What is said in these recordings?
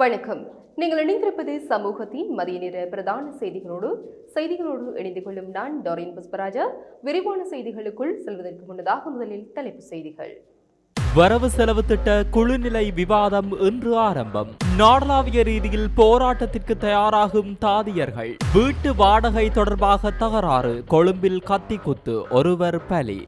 வணக்கம். நீங்கள் இணைந்திருப்பது சமூகத்தின் மதிய நேர பிரதான செய்திகளோடு செய்திகளோடு இணைந்து கொள்ளும் நான் டொரின் புஷ்பராஜா. விரிவான செய்திகளுக்குள் செல்வதற்கு முன்னதாக முதலில் தலைப்பு செய்திகள். வரவு செலவு திட்ட குழுநிலை விவாதம் இன்று ஆரம்பம். நாடளாவிய ரீதியில் போராட்டத்திற்கு தயாராகும் தாதியர்கள். வீட்டு வாடகை தொடர்பாக தகராறு கொழும்பில் கத்தி குத்து ஒருவர் பலி.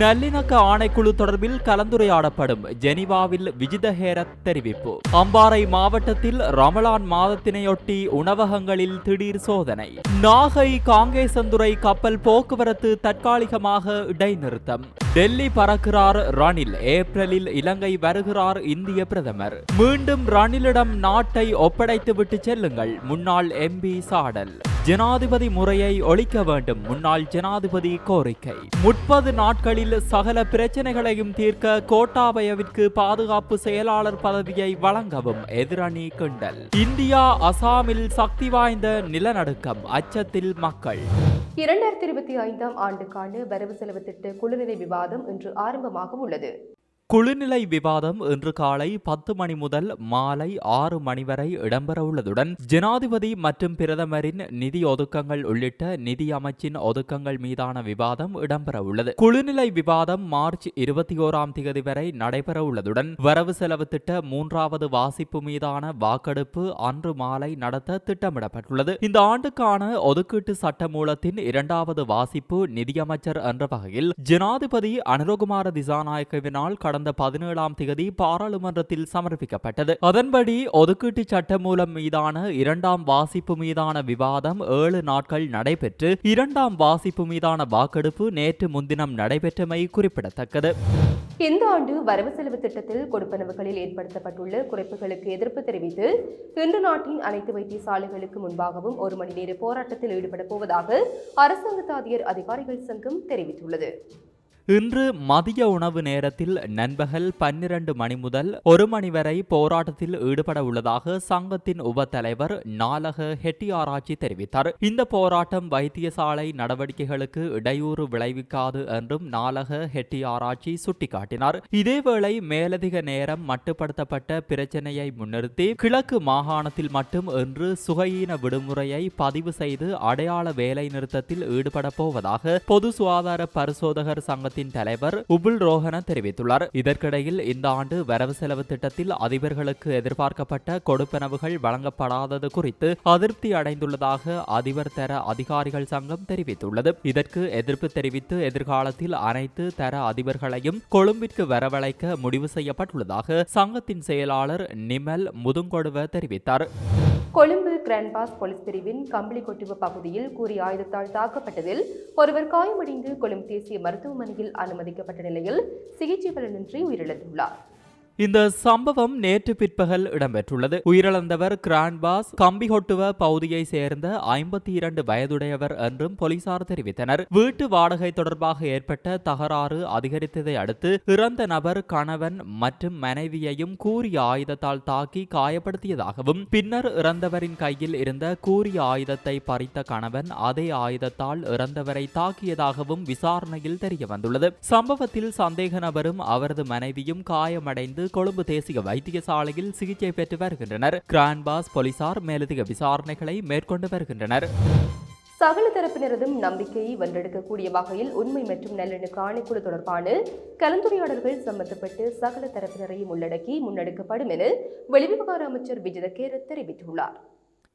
நல்லிணக்க ஆணைக்குழு தொடர்பில் கலந்துரையாடப்படும் ஜெனீவாவில் விஜிதஹேரத் தெரிவிப்பு. அம்பாறை மாவட்டத்தில் ரமலான் மாதத்தினையொட்டி உணவகங்களில் திடீர் சோதனை. நாகை காங்கேசந்துறை கப்பல் போக்குவரத்து தற்காலிகமாக இடைநிறுத்தம். டெல்லி பறக்கிறார் ரணில். ஏப்ரலில் இலங்கை வருகிறார் இந்திய பிரதமர். மீண்டும் ரணிலிடம் நாட்டை ஒப்படைத்துவிட்டு செல்லுங்கள். முன்னாள் எம்பி சாடல். ஜனாதிபதி முறையை ஒழிக்க வேண்டும். முன்னாள் ஜனாதிபதி கோரிக்கை. முப்பது நாட்களில் சகல பிரச்சனைகளையும் தீர்க்க கோட்டாபயவிற்கு பாதுகாப்பு செயலாளர் பதவியை வழங்கவும் எதிரணி கிண்டல். இந்தியா அசாமில் சக்தி வாய்ந்த நிலநடுக்கம் அச்சத்தில் மக்கள். இரண்டாயிரத்தி இருபத்தி ஐந்தாம் ஆண்டுக்கான வரவு செலவு திட்ட குழுநிலை விவாதம் இன்று ஆரம்பமாக உள்ளது. குழுநிலை விவாதம் இன்று காலை பத்து மணி முதல் மாலை ஆறு மணி வரை இடம்பெறவுள்ளதுடன் ஜனாதிபதி மற்றும் பிரதமரின் நிதி ஒதுக்கங்கள் உள்ளிட்ட நிதி அமைச்சின் ஒதுக்கங்கள் மீதான விவாதம் இடம்பெறவுள்ளது. குழுநிலை விவாதம் மார்ச் இருபத்தி ஓராம் தேதி வரை நடைபெறவுள்ளதுடன் வரவு செலவு திட்ட மூன்றாவது வாசிப்பு மீதான வாக்கெடுப்பு அன்று மாலை நடத்த திட்டமிடப்பட்டுள்ளது. இந்த ஆண்டுக்கான ஒதுக்கீட்டு சட்டமூலத்தின் இரண்டாவது வாசிப்பு நிதியமைச்சர் என்ற வகையில் ஜனாதிபதி அனுரகுமார திசாநாயக்கவினால் கடந்த கடந்த பதினேழாம் தேதி பாராளுமன்றத்தில் சமர்ப்பிக்கப்பட்டது. அதன்படி ஒதுக்கீட்டு சட்ட மூலம் மீதான இரண்டாம் வாசிப்பு மீதான விவாதம் ஏழு நாட்கள் நடைபெற்று இரண்டாம் வாசிப்பு மீதான வாக்கெடுப்பு நேற்று முன்தினம் நடைபெற்றமை குறிப்பிடத்தக்கது. இந்த ஆண்டு வரவு செலவு திட்டத்தில் கொடுப்பனவுகளில் ஏற்படுத்தப்பட்டுள்ள குறைப்புகளுக்கு எதிர்ப்பு தெரிவித்து இன்று நாட்டின் அனைத்து வைத்தியசாலைகளுக்கு முன்பாகவும் ஒரு மணி நேர போராட்டத்தில் ஈடுபட போவதாக அரசாங்க தாதியர் அதிகாரிகள் சங்கம் தெரிவித்துள்ளது. இன்று மதிய உணவு நேரத்தில் நண்பகல் பன்னிரண்டு மணி முதல் ஒரு மணி வரை போராட்டத்தில் ஈடுபட உள்ளதாக சங்கத்தின் உப தலைவர் நாலக ஹெட்டியாராய்ச்சி தெரிவித்தார். இந்த போராட்டம் வைத்தியசாலை நடவடிக்கைகளுக்கு இடையூறு விளைவிக்காது என்றும் நாலக ஹெட்டியாராய்ச்சி சுட்டிக்காட்டினார். இதேவேளை மேலதிக நேரம் மட்டுப்படுத்தப்பட்ட பிரச்சனையை முன்னிறுத்தி கிழக்கு மாகாணத்தில் மட்டும் இன்று சுகையீன விடுமுறையை பதிவு செய்து அடையாள வேலை நிறுத்தத்தில் ஈடுபட போவதாக பொது சுகாதார பரிசோதகர் சங்க சங்கத்தின் தலைவர் உபுல் ரோஹன தெரிவித்துள்ளார். இதற்கிடையில் இந்த ஆண்டு வரவு செலவு திட்டத்தில் அதிபர்களுக்கு எதிர்பார்க்கப்பட்ட கொடுப்பனவுகள் வழங்கப்படாதது குறித்து அதிருப்தி அடைந்துள்ளதாக அதிபர் தர அதிகாரிகள் சங்கம் தெரிவித்துள்ளது. இதற்கு எதிர்ப்பு தெரிவித்து எதிர்காலத்தில் அனைத்து தர அதிபர்களையும் கொழும்பிற்கு வரவழைக்க முடிவு செய்யப்பட்டுள்ளதாக சங்கத்தின் செயலாளர் நிமல் முதுங்கொடுவ தெரிவித்தார். கொழும்பு கிராண்ட்பாஸ் போலீஸ் பிரிவின் கம்பளிக்கொட்டுவ பகுதியில் கூறிய ஆயுதத்தால் தாக்கப்பட்டதில் ஒருவர் காயமடைந்து கொழும்பு தேசிய மருத்துவமனையில் அனுமதிக்கப்பட்ட நிலையில் சிகிச்சை பலனின்றி உயிரிழந்துள்ளார். இந்த சம்பவம் நேற்று பிற்பகல் இடம்பெற்றுள்ளது. உயிரிழந்தவர் கிராண்ட்பாஸ் கம்பிகொட்டுவ பகுதியை சேர்ந்த ஐம்பத்தி இரண்டு வயதுடையவர் என்றும் போலீசார் தெரிவித்தனர். வீட்டு வாடகை தொடர்பாக ஏற்பட்ட தகராறு அதிகரித்ததை அடுத்து இறந்த நபர் கணவன் மற்றும் மனைவியையும் கூறிய ஆயுதத்தால் தாக்கி காயப்படுத்தியதாகவும் பின்னர் இறந்தவரின் கையில் இருந்த கூறிய ஆயுதத்தை பறித்த கணவன் அதே ஆயுதத்தால் இறந்தவரை தாக்கியதாகவும் விசாரணையில் தெரியவந்துள்ளது. சம்பவத்தில் சந்தேக நபரும் அவரது மனைவியும் காயமடைந்து கொழும்பு தேசிய வைத்தியசாலையில் சிகிச்சை பெற்று வருகின்றனர். கிராண்ட்பாஸ் போலீசார் மேலதிக விசாரணைகளை மேற்கொண்டு வருகின்றனர். சகல தரப்பினரதும் நம்பிக்கையை வென்றெடுக்கக்கூடிய வகையில் உண்மை மற்றும் நல்லெண்ண ஆணைக்குழு தொடர்பான கலந்துரையாடல்கள் சம்பந்தப்பட்டு சகல தரப்பினரையும் உள்ளடக்கி முன்னெடுக்கப்படும் என வெளிவிவகார அமைச்சர் விஜிதகேர் தெரிவித்துள்ளார்.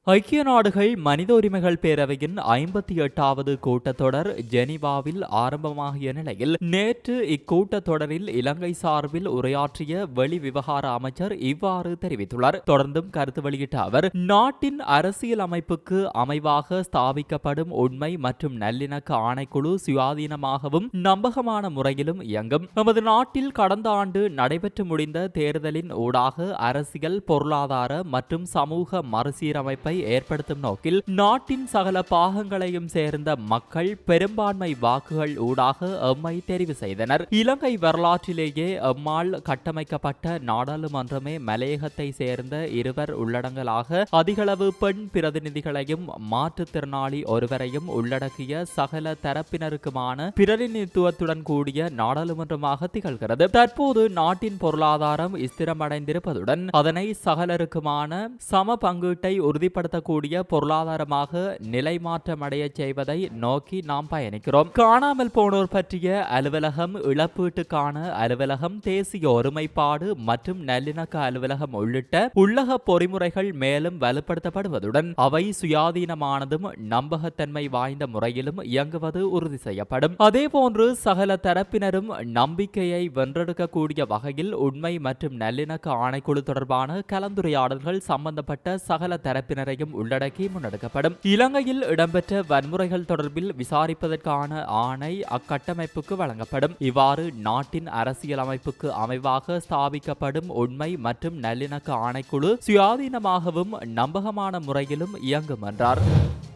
ஐக்கிய நாடுகள் மனித உரிமைகள் பேரவையின் ஐம்பத்தி எட்டாவது கூட்டத்தொடர் ஜெனீவாவில் ஆரம்பமாகிய நிலையில் நேற்று இக்கூட்டத்தொடரில் இலங்கை சார்பில் உரையாற்றிய வெளி விவகார அமைச்சர் இவ்வாறு தெரிவித்துள்ளார். தொடர்ந்தும் கருத்து வெளியிட்ட அவர் நாட்டின் அரசியல் அமைப்புக்கு அமைவாக ஸ்தாபிக்கப்படும் உண்மை மற்றும் நல்லிணக்க ஆணைக்குழு சுயாதீனமாகவும் நம்பகமான முறையிலும் இயங்கும். நமது நாட்டில் கடந்த ஆண்டு நடைபெற்று முடிந்த தேர்தலின் ஊடாக அரசியல் பொருளாதார மற்றும் சமூக மறுசீரமைப்பை ஏற்படுத்தும் நோக்கில் நாட்டின் சகல பாகங்களையும் சேர்ந்த மக்கள் பெரும்பான்மை வாக்குகள் ஊடாக எம்மை தெரிவு செய்தனர். இலங்கை வரலாற்றிலேயே எம்மால் கட்டமைக்கப்பட்ட நாடாளுமன்றமே மலையகத்தை சேர்ந்த இருவர் உள்ளடங்கலாக அதிகளவு பெண் பிரதிநிதிகளையும் மாற்றுத்திறனாளி ஒருவரையும் உள்ளடக்கிய சகல தரப்பினருக்குமான பிரதிநிதித்துவத்துடன் கூடிய நாடாளுமன்றமாக திகழ்கிறது. தற்போது நாட்டின் பொருளாதாரம் ஸ்திரமடைந்திருப்பதுடன் அதனை சகலருக்குமான சம பங்கீட்டை உறுதிப்படுத்தக்கூடிய பொருளாதாரமாக நிலைமாற்றமடைய செய்வதை நோக்கி நாம் பயணிக்கிறோம். காணாமல் போனோர் பற்றிய அலுவலகம் இழப்பீட்டுக்கான அலுவலகம் தேசிய ஒருமைப்பாடு மற்றும் நல்லிணக்க அலுவலகம் உள்ளிட்ட உள்ளக பொறிமுறைகள் மேலும் வலுப்படுத்தப்படுவதுடன் அவை சுயாதீனமானதும் நம்பகத்தன்மை வாய்ந்த முறையிலும் இயங்குவது உறுதி செய்யப்படும். அதேபோன்று சகல தரப்பினரும் நம்பிக்கையை வென்றெடுக்கக்கூடிய வகையில் உண்மை மற்றும் நல்லிணக்க ஆணைக்குழு தொடர்பான கலந்துரையாடல்கள் சம்பந்தப்பட்ட சகல தரப்பினரை தரப்பினரையும் உள்ளடக்கி முன்னெடுக்கப்படும். இலங்கையில் இடம்பெற்ற வன்முறைகள் தொடர்பில் விசாரிப்பதற்கான ஆணை அக்கட்டமைப்புக்கு வழங்கப்படும். இவ்வாறு நாட்டின் அரசியல் அமைப்புக்கு அமைவாக ஸ்தாபிக்கப்படும் உண்மை மற்றும் நல்லிணக்க ஆணைக்குழு சுயாதீனமாகவும் நம்பகமான முறையிலும் இயங்கும் என்றார்.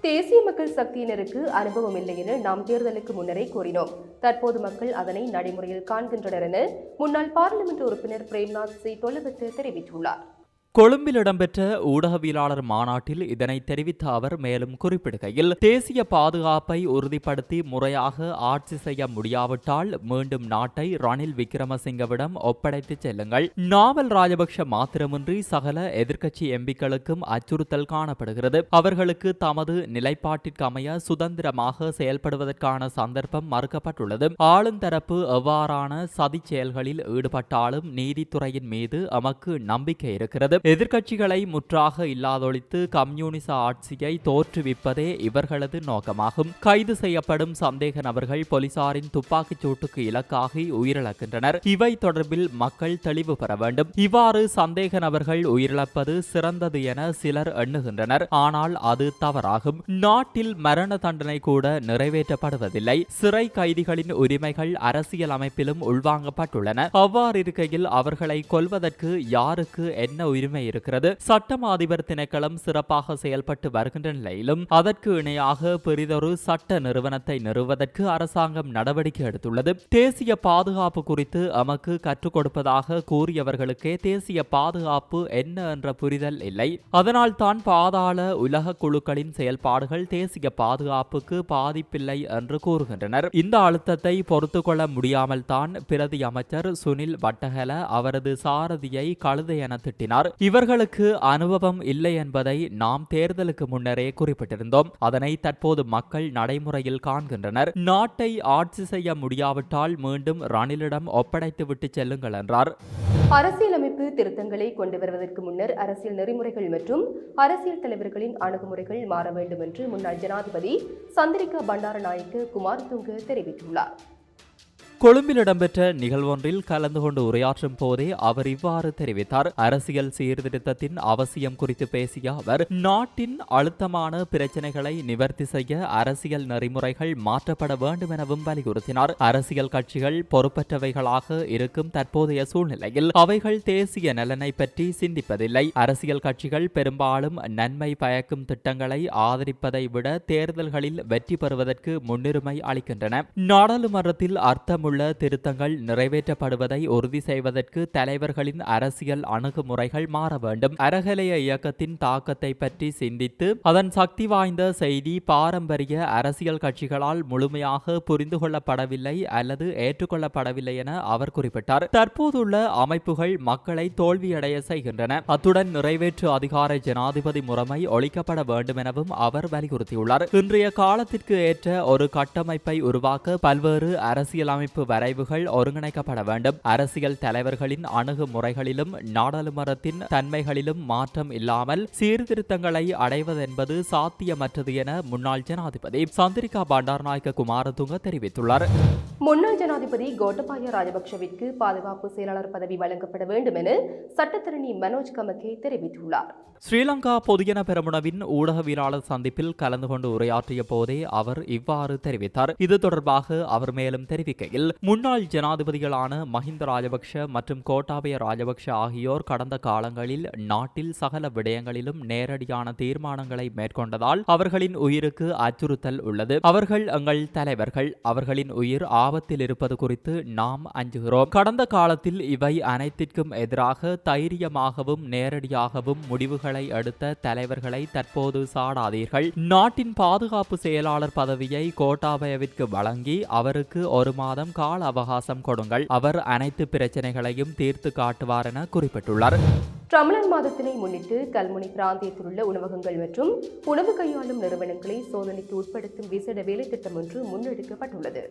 தேசிய மக்கள் சக்தியினருக்கு அனுபவம் இல்லை என நாம் தேர்தலுக்கு முன்னரே கூறினோம். தற்போது மக்கள் அதனை நடைமுறையில் காண்கின்றனர் என முன்னாள் பாராளுமன்ற உறுப்பினர் பிரேம்நாத் சி தொலைபத்து தெரிவித்துள்ளார். கொழும்பில் இடம்பெற்ற ஊடகவியலாளர் மாநாட்டில் இதனை தெரிவித்த அவர் மேலும் குறிப்பிடுகையில் தேசிய பாதுகாப்பை உறுதிப்படுத்தி முறையாக ஆட்சி செய்ய முடியாவிட்டால் மீண்டும் நாட்டை ரணில் விக்ரமசிங்கவிடம் ஒப்படைத்து செல்லுங்கள். நாவல் ராஜபக்ஷ மாத்திரமின்றி சகல எதிர்க்கட்சி எம்பிக்களுக்கும் அச்சுறுத்தல் காணப்படுகிறது. அவர்களுக்கு தமது நிலைப்பாட்டிற்கு அமைய சுதந்திரமாக செயல்படுவதற்கான சந்தர்ப்பம் மறுக்கப்பட்டுள்ளது. ஆளுந்தரப்பு எவ்வாறான சதி செயல்களில் ஈடுபட்டாலும் நீதித்துறையின் மீது நமக்கு நம்பிக்கை இருக்கிறது. எதிர்க்கட்சிகளை முற்றாக இல்லாதொழித்து கம்யூனிச ஆட்சியை தோற்றுவிப்பதே இவர்களது நோக்கமாகும். கைது செய்யப்படும் சந்தேக நபர்கள் போலீசாரின் துப்பாக்கிச் சூட்டுக்கு இலக்காகி உயிரிழக்கின்றனர். இவை தொடர்பில் மக்கள் தெளிவு பெற வேண்டும். இவ்வாறு சந்தேக நபர்கள் உயிரிழப்பது சிறந்தது என சிலர் எண்ணுகின்றனர். ஆனால் அது தவறாகும். நாட்டில் மரண தண்டனை கூட நிறைவேற்றப்படுவதில்லை. சிறை கைதிகளின் உரிமைகள் அரசியல் அமைப்பிலும் உள்வாங்கப்பட்டுள்ளன. அவ்வாறு இருக்கையில் அவர்களை கொல்வதற்கு யாருக்கு என்ன உரிமை இருக்கிறது. சட்டம் அதிபர் திணைக்களம் சிறப்பாக செயல்பட்டு வருகின்ற நிலையிலும் அதற்கு இணையாக பெரிதொரு சட்ட நிறுவனத்தை நிறுவதற்கு அரசாங்கம் நடவடிக்கை எடுத்துள்ளது. தேசிய பாதுகாப்பு குறித்து எமக்கு கற்றுக் கொடுப்பதாக கூறியவர்களுக்கே தேசிய பாதுகாப்பு என்ன என்ற புரிதல் இல்லை. அதனால் தான் பாதாள உலக குழுக்களின் செயல்பாடுகள் தேசிய பாதுகாப்புக்கு பாதிப்பில்லை என்று கூறுகின்றனர். இந்த அழுத்தத்தை பொறுத்து கொள்ள முடியாமல் தான் பிரதி அமைச்சர் சுனில் வட்டகல அவரது சாரதியை கழுதை என திட்டினார். இவர்களுக்கு அனுபவம் இல்லை என்பதை நாம் தேர்தலுக்கு முன்னரே குறிப்பிட்டிருந்தோம். அதனை தற்போது மக்கள் நடைமுறையில் காண்கின்றனர். நாட்டை ஆட்சி செய்ய முடியாவிட்டால் மீண்டும் ரணிலிடம் ஒப்படைத்து விட்டு செல்லுங்கள் என்றார். அரசியலமைப்பு திருத்தங்களை கொண்டு வருவதற்கு முன்னர் அரசியல் நெறிமுறைகள் மற்றும் அரசியல் தலைவர்களின் அணுகுமுறைகள் மாற வேண்டும் என்று முன்னாள் ஜனாதிபதி சந்திரிகா பண்டாரநாயக்க குமார் துங்க தெரிவித்துள்ளார். கொழும்பில் இடம்பெற்ற நிகழ்வொன்றில் கலந்து கொண்டு உரையாற்றும் போதே அவர் இவ்வாறு தெரிவித்தார். அரசியல் சீர்திருத்தத்தின் அவசியம் குறித்து பேசிய அவர் நாட்டின் அழுத்தமான பிரச்சனைகளை நிவர்த்தி செய்ய அரசியல் நெறிமுறைகள் மாற்றப்பட வேண்டும் எனவும் வலியுறுத்தினார். அரசியல் கட்சிகள் பொறுப்பற்றவைகளாக இருக்கும் தற்போதைய சூழ்நிலையில் அவைகள் தேசிய நலனை பற்றி சிந்திப்பதில்லை. அரசியல் கட்சிகள் பெரும்பாலும் நன்மை பயக்கும் திட்டங்களை ஆதரிப்பதை விட தேர்தல்களில் வெற்றி பெறுவதற்கு முன்னுரிமை அளிக்கின்றன. நாடாளுமன்றத்தில் அர்த்தமுள்ள திருத்தங்கள் நிறைவேற்றப்படுவதை உறுதி செய்வதற்கு தலைவர்களின் அரசியல் அணுகுமுறைகள் மாற வேண்டும். அறகலைய இயக்கத்தின் தாக்கத்தை பற்றி சிந்தித்து அதன் சக்தி வாய்ந்த செய்தி பாரம்பரிய அரசியல் கட்சிகளால் முழுமையாக புரிந்து கொள்ளப்படவில்லை அல்லது ஏற்றுக்கொள்ளப்படவில்லை என அவர் குறிப்பிட்டார். தற்போதுள்ள அமைப்புகள் மக்களை தோல்வியடைய செய்கின்றன. அத்துடன் நிறைவேற்று அதிகார ஜனாதிபதி முறைமை ஒழிக்கப்பட வேண்டும் எனவும் அவர் வலியுறுத்தியுள்ளார். இன்றைய காலத்திற்கு ஏற்ற ஒரு கட்டமைப்பை உருவாக்க பல்வேறு அரசியலமைப்பு வரைவுகள் ஒருங்கிணைக்கப்பட வேண்டும். அரசியல் தலைவர்களின் அணுகுமுறைகளிலும் நாடாளுமன்றத்தின் தன்மைகளிலும் மாற்றம் இல்லாமல் சீர்திருத்தங்களை அடைவதென்பது சாத்தியமற்றது என முன்னாள் ஜனாதிபதி சந்திரிகா பண்டாரநாயக்க குமாரதுங்க தெரிவித்துள்ளார். முன்னாள் ஜனாதிபதி கோட்டபாய ராஜபக்ஷவிற்கு பாதுகாப்பு செயலாளர் பதவி வழங்கப்பட வேண்டும் என சட்டத்தரணி மனோஜ் கமகே தெரிவித்துள்ளார். ஸ்ரீலங்கா பொதுஜன பெரமுனவின் ஊடகவியலாளர் சந்திப்பில் கலந்து கொண்டு உரையாற்றிய போதே அவர் இவ்வாறு தெரிவித்தார். இது தொடர்பாக அவர் மேலும் தெரிவிக்கையில் முன்னாள் ஜனாதிபதிகளான மஹிந்த ராஜபக்ஷ மற்றும் கோட்டாபய ராஜபக்ஷ ஆகியோர் கடந்த காலங்களில் நாட்டில் சகல விடயங்களிலும் நேரடியான தீர்மானங்களை மேற்கொண்டதால் அவர்களின் உயிருக்கு அச்சுறுத்தல் உள்ளது. அவர்கள் எங்கள் தலைவர்கள். அவர்களின் உயிர் ஆபத்தில் இருப்பது குறித்து நாம் அஞ்சுகிறோம். கடந்த காலத்தில் இவை அனைத்திற்கும் எதிராக தைரியமாகவும் நேரடியாகவும் முடிவுகளை எடுத்த தலைவர்களை தற்போது சாடாதீர்கள். நாட்டின் பாதுகாப்பு செயலாளர் பதவியை கோட்டாபயவிற்கு வழங்கி அவருக்கு ஒரு மாதம் கால அவகாசம் கொடுங்கள். அவர் அனைத்து பிரச்சனைகளையும் தீர்த்து காட்டுவார் என குறிப்பிட்டுள்ளார். ரமலான் மாதத்தினை முன்னிட்டு கல்முனை பிராந்தியத்தில் உள்ள உணவகங்கள் மற்றும் உணவு கையாளும் நிறுவனங்களை சோதனைக்கு உட்படுத்தும் விசேட வேலை திட்டம் ஒன்று முன்னெடுக்கப்பட்டுள்ளது.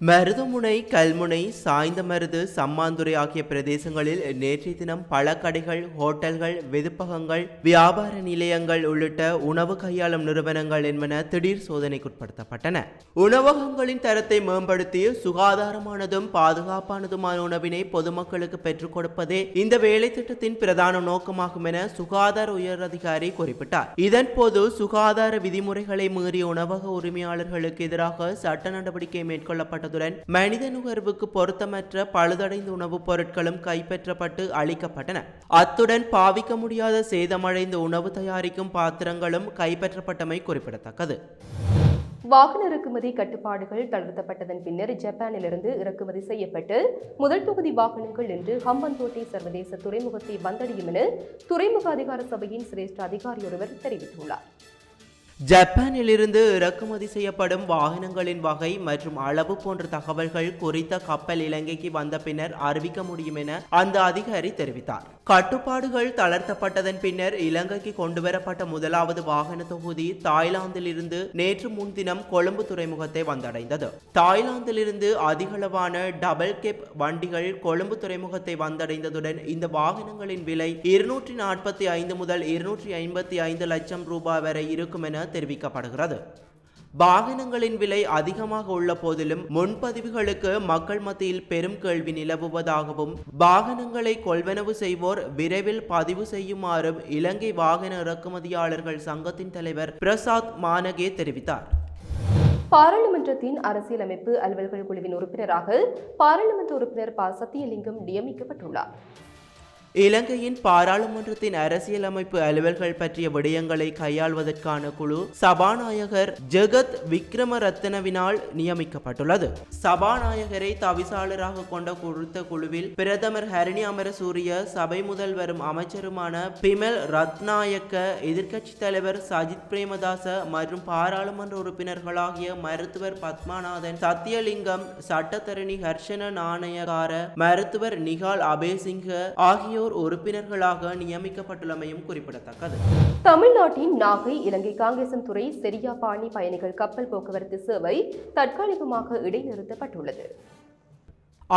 மருதமுனை கல்முனை சாய்ந்தமருது சம்மாந்துறை ஆகிய பிரதேசங்களில் நேற்றைய தினம் பல கடைகள் ஹோட்டல்கள் வெதுப்பகங்கள் வியாபார நிலையங்கள் உள்ளிட்ட உணவு கையாளும் நிறுவனங்கள் என்பன திடீர் சோதனைக்குட்படுத்தப்பட்டன. உணவகங்களின் தரத்தை மேம்படுத்தி சுகாதாரமானதும் பாதுகாப்பானதுமான உணவினை பொதுமக்களுக்கு பெற்றுக் கொடுப்பதே இந்த வேலை திட்டத்தின் பிரதான நோக்கமாகும் என சுகாதார உயர் அதிகாரி குறிப்பிட்டார் இதன்போது சுகாதார விதிமுறைகளை மீறிய உணவக உரிமையாளர்களுக்கு எதிராக சட்ட நடவடிக்கை மேற்கொள்ளப்பட்டதுடன் மனித நுகர்வுக்கு பொருத்தமற்ற பழுதடைந்த உணவுப் பொருட்களும் கைப்பற்றப்பட்டு அளிக்கப்பட்டன. அத்துடன் பாவிக்க முடியாத சேதமடைந்த உணவு தயாரிக்கும் பாத்திரங்களும் கைப்பற்றப்பட்டமை குறிப்பிடத்தக்கது. வாகன இறக்குமதி கட்டுப்பாடுகள் தளர்த்தப்பட்டதன் பின்னர் ஜப்பானிலிருந்து இறக்குமதி செய்யப்பட்டு முதல் தொகுதி வாகனங்கள் இன்று ஹம்பந்தோட்டை சர்வதேச துறைமுகத்தை வந்தடையும் என துறைமுக அதிகார சபையின் சிரேஷ்ட அதிகாரி ஒருவர் தெரிவித்துள்ளார். ஜப்பானிலிருந்து இறக்குமதி செய்யப்படும் வாகனங்களின் வகை மற்றும் அளவு போன்ற தகவல்கள் குறித்த கப்பல் இலங்கைக்கு வந்த பின்னர் அறிவிக்க முடியும் என அந்த அதிகாரி தெரிவித்தார். கட்டுப்பாடுகள் தளர்த்தப்பட்டதன் பின்னர் இலங்கைக்கு கொண்டுவரப்பட்ட முதலாவது வாகன தொகுதி தாய்லாந்திலிருந்து நேற்று முன்தினம் கொழும்பு துறைமுகத்தை வந்தடைந்தது. தாய்லாந்திலிருந்து அதிகளவான டபுள் கெப் வண்டிகள் கொழும்பு துறைமுகத்தை வந்தடைந்ததுடன் இந்த வாகனங்களின் விலை இருநூற்றி நாற்பத்தி ஐந்து முதல் இருநூற்றி ஐம்பத்தி ஐந்து லட்சம் ரூபாய் வரை இருக்கும் என தெரிவிக்கப்படுகிறது. வாகனங்களின் விலை அதிகமாக உள்ள போதிலும் முன்பதிவுகளுக்கு மக்கள் மத்தியில் பெரும் கேள்வி நிலவுவதாகவும் வாகனங்களை கொள்வனவு செய்வோர் விரைவில் பதிவு செய்யுமாறும் இலங்கை வாகன இறக்குமதியாளர்கள் சங்கத்தின் தலைவர் பிரசாத் மானகே தெரிவித்தார். பாராளுமன்றத்தின் அரசியலமைப்பு அலுவல்கள் குழுவின் உறுப்பினராக பாராளுமன்ற உறுப்பினர் ப. சத்தியலிங்கம் நியமிக்கப்பட்டுள்ளார். இலங்கையின் பாராளுமன்றத்தின் அரசியலமைப்பு அலுவல்கள் பற்றிய விடயங்களை கையாள்வதற்கான குழு சபாநாயகர் ஜெகத் விக்ரமரத்னவினால் நியமிக்கப்பட்டுள்ளது. சபாநாயகரை தவிசாளராக கொண்ட குறித்த குழுவில் பிரதமர் ஹரணி அமரசூரிய சபை முதல்வரும் அமைச்சருமான பிமல் ரத்நாயக்க எதிர்க்கட்சித் தலைவர் சஜித் பிரேமதாச மற்றும் பாராளுமன்ற உறுப்பினர்களாகிய மருத்துவர் பத்மநாதன் சத்தியலிங்கம் சட்டத்தரணி ஹர்ஷன நாணயகார மருத்துவர் நிகால் அபேசிங்க ஆகியோர் உறுப்பினர்களாக நியமிக்கப்பட்டுள்ளமையும் குறிப்பிடத்தக்கது. தமிழ்நாட்டின் நாகை இலங்கை காங்கேசன் துறை செரியாபாணி பயணிகள் கப்பல் போக்குவரத்து சேவை தற்காலிகமாக இடைநிறுத்தப்பட்டுள்ளது.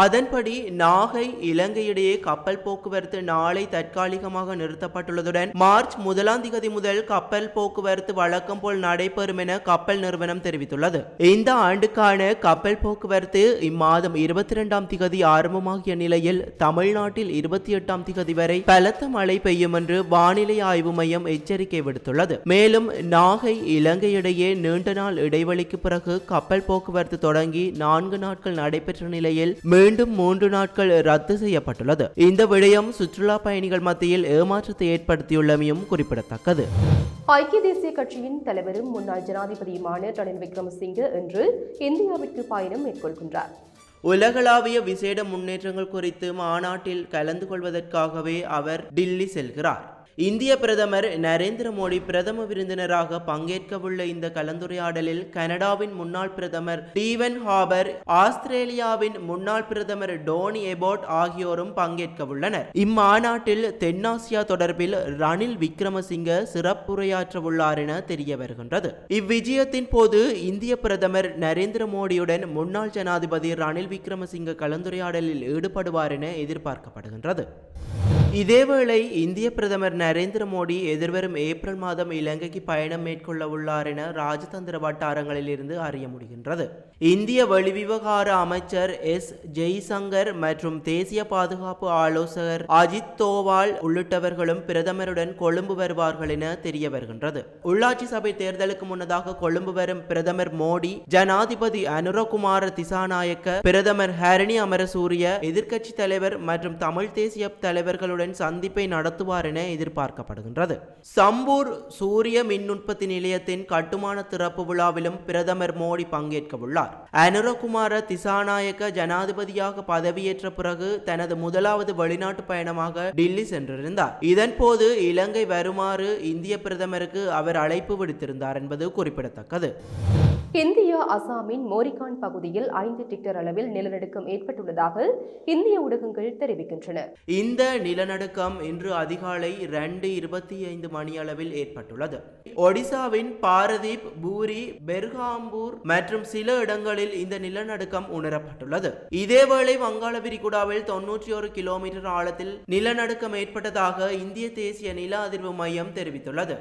அதன்படி நாகை இலங்கையிடையே கப்பல் போக்குவரத்து நாளை தற்காலிகமாக நிறுத்தப்பட்டுள்ளதுடன் மார்ச் முதலாம் திகதி முதல் கப்பல் போக்குவரத்து வழக்கம் போல் நடைபெறும் என கப்பல் நிறுவனம் தெரிவித்துள்ளது. இந்த ஆண்டுக்கான கப்பல் போக்குவரத்து இம்மாதம் இருபத்தி இரண்டாம் திகதி ஆரம்பமாகிய நிலையில் தமிழ்நாட்டில் இருபத்தி எட்டாம் திகதி வரை பலத்த மழை பெய்யும் என்று வானிலை ஆய்வு மையம் எச்சரிக்கை விடுத்துள்ளது. மேலும் நாகை இலங்கையிடையே நீண்ட நாள் இடைவெளிக்கு பிறகு கப்பல் போக்குவரத்து தொடங்கி நான்கு நாட்கள் நடைபெற்ற நிலையில் மீண்டும் மூன்று நாட்கள் ரத்து செய்யப்பட்டுள்ளது. இந்த விடயம் சுற்றுலா பயணிகள் மத்தியில் ஏமாற்றத்தை ஏற்படுத்தியுள்ளமையும் குறிப்பிடத்தக்கது. ஐக்கிய தேசிய கட்சியின் தலைவரும் முன்னாள் ஜனாதிபதியுமான ரணில் விக்ரமசிங்கே இன்று இந்தியாவிற்கு பயணம் மேற்கொள்கின்றார். உலகளாவிய விசேட முன்னேற்றங்கள் குறித்து மாநாட்டில் கலந்து கொள்வதற்காகவே அவர் டில்லி செல்கிறார். இந்திய பிரதமர் நரேந்திர மோடி பிரதம விருந்தினராக பங்கேற்கவுள்ள இந்த கலந்துரையாடலில் கனடாவின் முன்னாள் பிரதமர் ஸ்டீவன் ஹாபர் ஆஸ்திரேலியாவின் முன்னாள் பிரதமர் டோனி எபோட் ஆகியோரும் பங்கேற்கவுள்ளனர். இம்மாநாட்டில் தென்னாசியா தொடர்பில் ரணில் விக்ரமசிங்க சிறப்புரையாற்றவுள்ளார் என தெரிய வருகின்றது. இவ்விஜயத்தின் போது இந்திய பிரதமர் நரேந்திர மோடியுடன் முன்னாள் ஜனாதிபதி ரணில் விக்ரமசிங்க கலந்துரையாடலில் ஈடுபடுவார் என எதிர்பார்க்கப்படுகின்றது. இதேவேளை இந்திய பிரதமர் நரேந்திர மோடி எதிர்வரும் ஏப்ரல் மாதம் இலங்கைக்கு பயணம் மேற்கொள்ள உள்ளார் என ராஜதந்திர வட்டாரங்களில் இருந்து அறிய முடிகின்றது. இந்திய வெளிவிவகார அமைச்சர் எஸ். ஜெய்சங்கர் மற்றும் தேசிய பாதுகாப்பு ஆலோசகர் அஜித் தோவால் உள்ளிட்டவர்களும் பிரதமருடன் கொழும்பு வருவார்கள் என தெரிய வருகின்றது உள்ளாட்சி சபை தேர்தலுக்கு முன்னதாக கொழும்பு வரும் பிரதமர் மோடி ஜனாதிபதி அனுரகுமார திசாநாயக்க பிரதமர் ஹரணி அமரசூரிய எதிர்க்கட்சி தலைவர் மற்றும் தமிழ் தேசிய தலைவர்களுடன் சந்திப்பை நடத்துவார் என எதிர்பார்க்கப்படுகின்றது. சம்பூர் சூரிய மின் உற்பத்தி நிலையத்தின் கட்டுமான திறப்பு விழாவிலும் பிரதமர் மோடி பங்கேற்க உள்ளார் அனுரகுமார திசாநாயக்க ஜனாதிபதியாக பதவியேற்ற பிறகு தனது முதலாவது வெளிநாட்டு பயணமாக டில்லி சென்றிருந்தார். இதன்போது இலங்கை வருமாறு இந்திய பிரதமருக்கு அவர் அழைப்பு விடுத்திருந்தார் என்பது குறிப்பிடத்தக்கது. இந்தியா அசாமின் மோரிகான் பகுதியில் ஐந்து டிக்டர் அளவில் நிலநடுக்கம் ஏற்பட்டுள்ளதாக இந்திய ஊடகங்கள் தெரிவிக்கின்றன. இந்த நிலநடுக்கம் இன்று அதிகாலை இரண்டு இருபத்தி ஐந்து மணி அளவில் ஏற்பட்டுள்ளது. ஒடிசாவின் பாரதீப் பூரி பெர்காம்பூர் மற்றும் சில இடங்களில் இந்த நிலநடுக்கம் உணரப்பட்டுள்ளது. இதேவேளை வங்காள விரிகுடாவில் தொன்னூற்றி ஒரு கிலோமீட்டர் ஆழத்தில் நிலநடுக்கம் ஏற்பட்டதாக இந்திய தேசிய நில அதிர்வு மையம் தெரிவித்துள்ளது.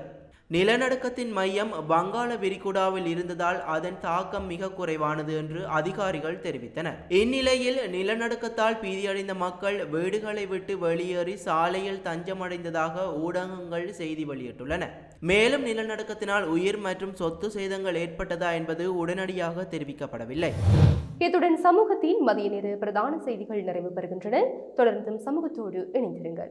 நிலநடுக்கத்தின் மையம் வங்காள விரிகுடாவில் இருந்ததால் அதன் தாக்கம் மிக குறைவானது என்று அதிகாரிகள் தெரிவித்தனர். இந்நிலையில் நிலநடுக்கத்தால் பீதியடைந்த மக்கள் வீடுகளை விட்டு வெளியேறி சாலையில் தஞ்சமடைந்ததாக ஊடகங்கள் செய்தி வெளியிட்டுள்ளன. மேலும் நிலநடுக்கத்தினால் உயிர் மற்றும் சொத்து சேதங்கள் ஏற்பட்டதா என்பது உடனடியாக தெரிவிக்கப்படவில்லை. இத்துடன் சமூகத்தின் மதிய நேர பிரதான செய்திகள் நிறைவு பெறுகின்றன. தொடர்ந்தும் சமூகத்தோடு இணைந்திருங்கள்.